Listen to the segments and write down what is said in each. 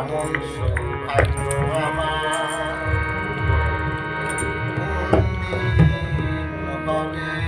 এমন সৌভাগ্য আমার হবে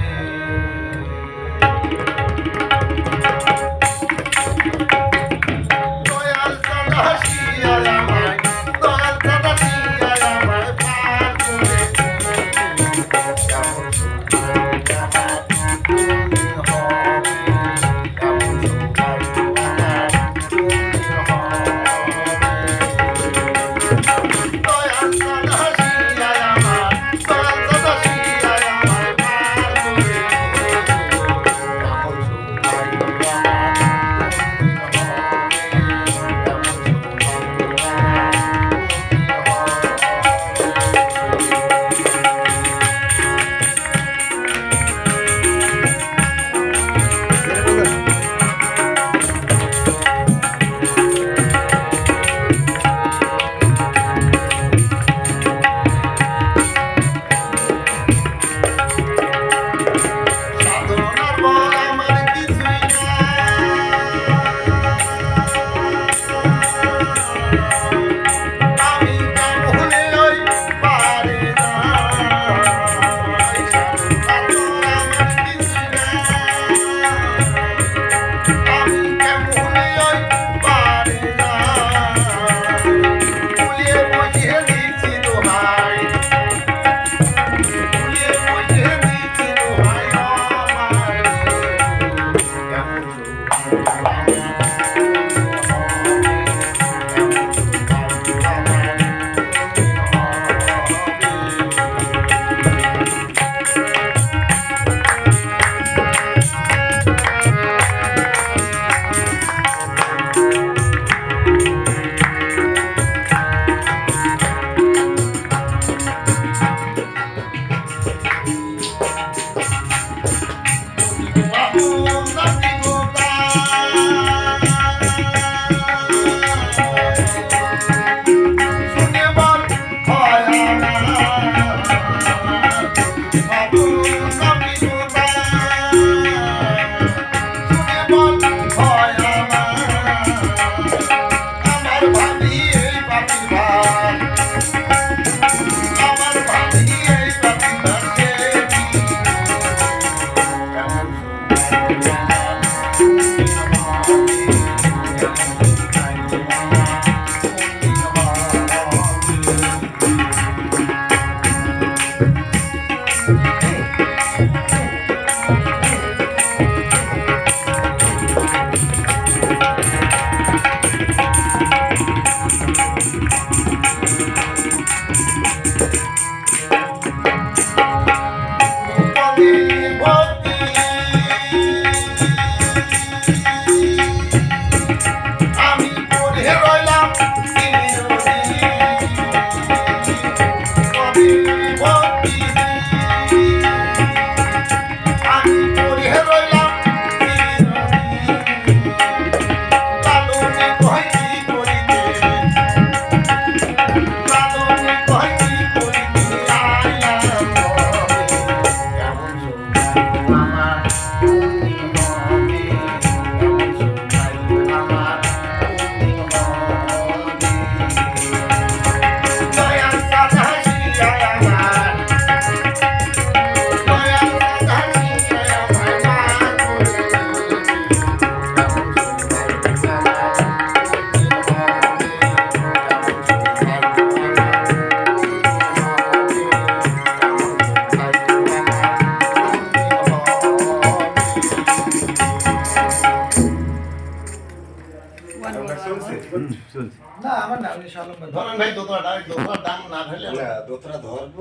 Bye. Mama, না আমার না শালম ভাই ধরেন ভাই দোতরা দোতরা দাম না ধরলে না দোতরা ধরবো।